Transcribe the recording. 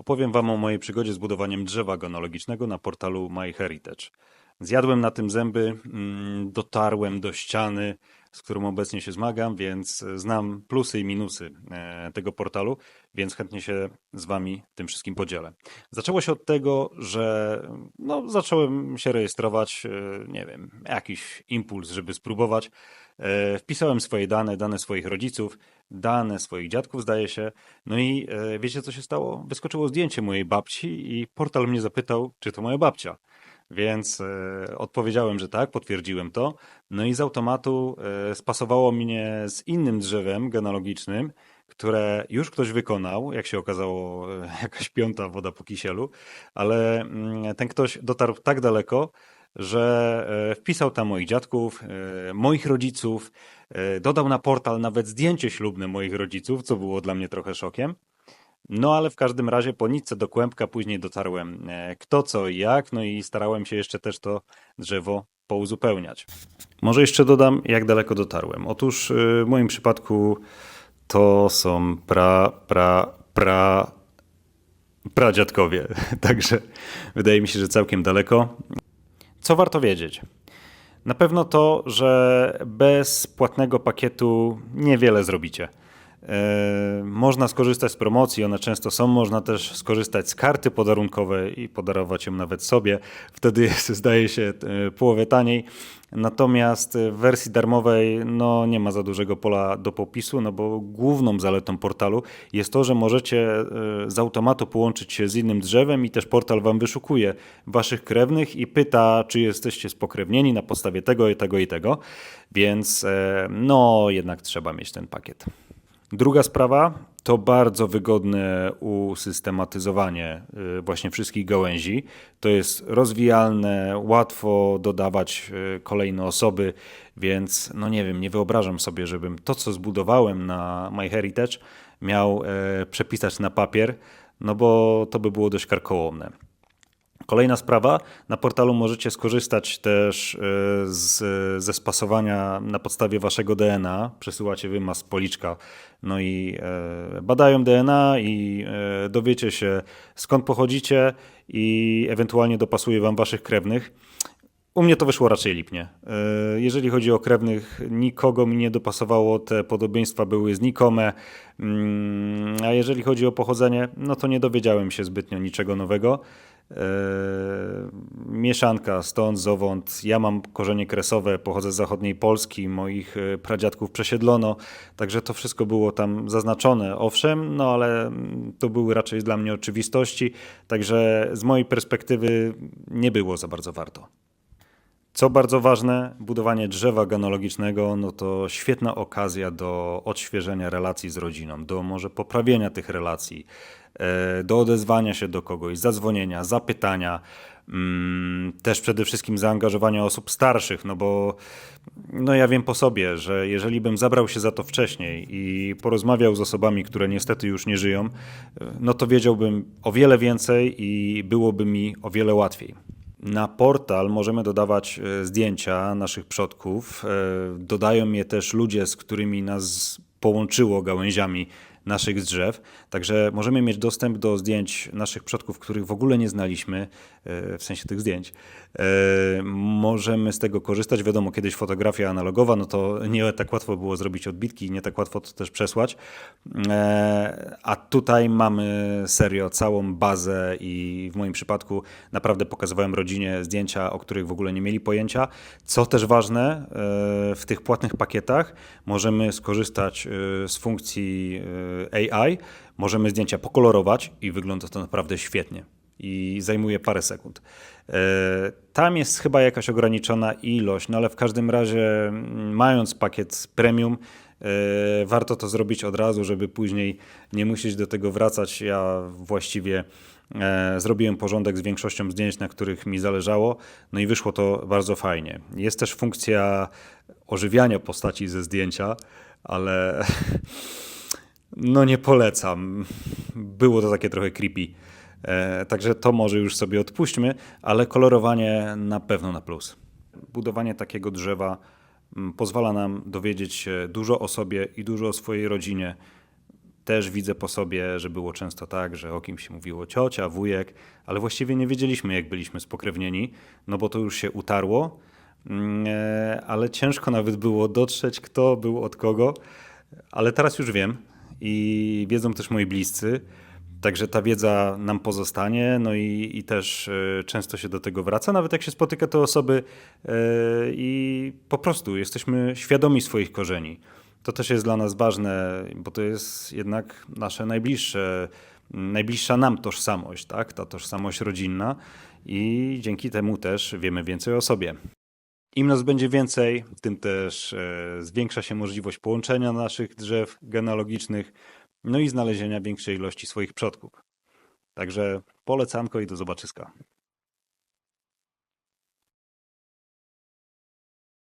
Opowiem Wam o mojej przygodzie z budowaniem drzewa genealogicznego na portalu MyHeritage. Zjadłem na tym zęby, mm, dotarłem do ściany, z którą obecnie się zmagam, więc znam plusy i minusy e, tego portalu, więc chętnie się z Wami tym wszystkim podzielę. Zaczęło się od tego, że no, zacząłem się rejestrować, e, nie wiem, jakiś impuls, żeby spróbować. E, Wpisałem swoje dane, dane swoich rodziców, dane swoich dziadków, zdaje się. No i e, wiecie, co się stało? Wyskoczyło zdjęcie mojej babci i portal mnie zapytał, czy to moja babcia. Więc e, odpowiedziałem, że tak, potwierdziłem to. No i z automatu e, spasowało mnie z innym drzewem genealogicznym, które już ktoś wykonał, jak się okazało, e, jakaś piąta woda po kisielu, ale mm, ten ktoś dotarł tak daleko, że e, wpisał tam moich dziadków, e, moich rodziców, dodał na portal nawet zdjęcie ślubne moich rodziców, co było dla mnie trochę szokiem. No ale w każdym razie po nitce do kłębka później dotarłem e, kto co i jak, no i starałem się jeszcze też to drzewo pouzupełniać. Może jeszcze dodam, jak daleko dotarłem. Otóż e, w moim przypadku to są pra, pra, pra, pradziadkowie, także wydaje mi się, że całkiem daleko. Co warto wiedzieć? Na pewno to, że bez płatnego pakietu niewiele zrobicie. E, Można skorzystać z promocji, one często są. Można też skorzystać z karty podarunkowej i podarować ją nawet sobie. Wtedy jest, zdaje się, e, połowę taniej. Natomiast w wersji darmowej no, nie ma za dużego pola do popisu, no bo główną zaletą portalu jest to, że możecie e, z automatu połączyć się z innym drzewem i też portal wam wyszukuje waszych krewnych i pyta, czy jesteście spokrewnieni na podstawie tego i tego i tego. Więc no, jednak trzeba mieć ten pakiet. Druga sprawa to bardzo wygodne usystematyzowanie y, właśnie wszystkich gałęzi. To jest rozwijalne, łatwo dodawać y, kolejne osoby, więc no nie wiem, nie wyobrażam sobie, żebym to, co zbudowałem na MyHeritage, miał e, przepisać na papier, no bo to by było dość karkołomne. Kolejna sprawa, na portalu możecie skorzystać też e, z, ze spasowania na podstawie waszego DNA. Przesyłacie wymaz policzka, no i e, badają DNA i e, dowiecie się skąd pochodzicie i ewentualnie dopasuje wam waszych krewnych. U mnie to wyszło raczej lipnie. E, Jeżeli chodzi o krewnych, nikogo mi nie dopasowało, te podobieństwa były znikome. Mm, A jeżeli chodzi o pochodzenie, no to nie dowiedziałem się zbytnio niczego nowego. E, Mieszanka stąd, zowąd. Ja mam korzenie kresowe, pochodzę z zachodniej Polski, moich e, pradziadków przesiedlono, także to wszystko było tam zaznaczone, owszem, no ale mm, to były raczej dla mnie oczywistości, także z mojej perspektywy nie było za bardzo warto. Co bardzo ważne, budowanie drzewa genealogicznego no to świetna okazja do odświeżenia relacji z rodziną, do może poprawienia tych relacji, e, do odezwania się do kogoś, zadzwonienia, zapytania, mm, też przede wszystkim zaangażowania osób starszych, no bo no ja wiem po sobie, że jeżeli bym zabrał się za to wcześniej i porozmawiał z osobami, które niestety już nie żyją, e, no to wiedziałbym o wiele więcej i byłoby mi o wiele łatwiej. Na portal możemy dodawać e, zdjęcia naszych przodków. E, Dodają je też ludzie, z którymi nas połączyło gałęziami naszych drzew. Także możemy mieć dostęp do zdjęć naszych przodków, których w ogóle nie znaliśmy, e, w sensie tych zdjęć. E, Możemy z tego korzystać. Wiadomo, kiedyś fotografia analogowa, no to nie tak łatwo było zrobić odbitki, nie tak łatwo to też przesłać. E, A tutaj mamy serio całą bazę i w moim przypadku naprawdę pokazywałem rodzinie zdjęcia, o których w ogóle nie mieli pojęcia. Co też ważne, w tych płatnych pakietach możemy skorzystać z funkcji AI. Możemy zdjęcia pokolorować i wygląda to naprawdę świetnie i zajmuje parę sekund. E, Tam jest chyba jakaś ograniczona ilość, no ale w każdym razie, mm, mając pakiet premium, e, warto to zrobić od razu, żeby później nie musieć do tego wracać. Ja właściwie e, zrobiłem porządek z większością zdjęć, na których mi zależało, no i wyszło to bardzo fajnie. Jest też funkcja ożywiania postaci ze zdjęcia, ale no nie polecam. Było to takie trochę creepy. E, Także to może już sobie odpuśćmy, ale kolorowanie na pewno na plus. Budowanie takiego drzewa mm, pozwala nam dowiedzieć się dużo o sobie i dużo o swojej rodzinie. też widzę po sobie, że było często tak, że o kimś mówiło ciocia, wujek, ale właściwie nie wiedzieliśmy, jak byliśmy spokrewnieni, no bo to już się utarło, mm, e, ale ciężko nawet było dotrzeć, kto był od kogo, ale teraz już wiem i wiedzą też moi bliscy. Także ta wiedza nam pozostanie, no i, i też e, często się do tego wraca, nawet jak się spotyka te osoby e, i po prostu jesteśmy świadomi swoich korzeni. To też jest dla nas ważne, bo to jest jednak nasze najbliższe, najbliższa nam tożsamość, tak? ta tożsamość rodzinna i dzięki temu też wiemy więcej o sobie. Im nas będzie więcej, tym też e, zwiększa się możliwość połączenia naszych drzew genealogicznych, no i znalezienia większej ilości swoich przodków. Także polecanko i do zobaczyska.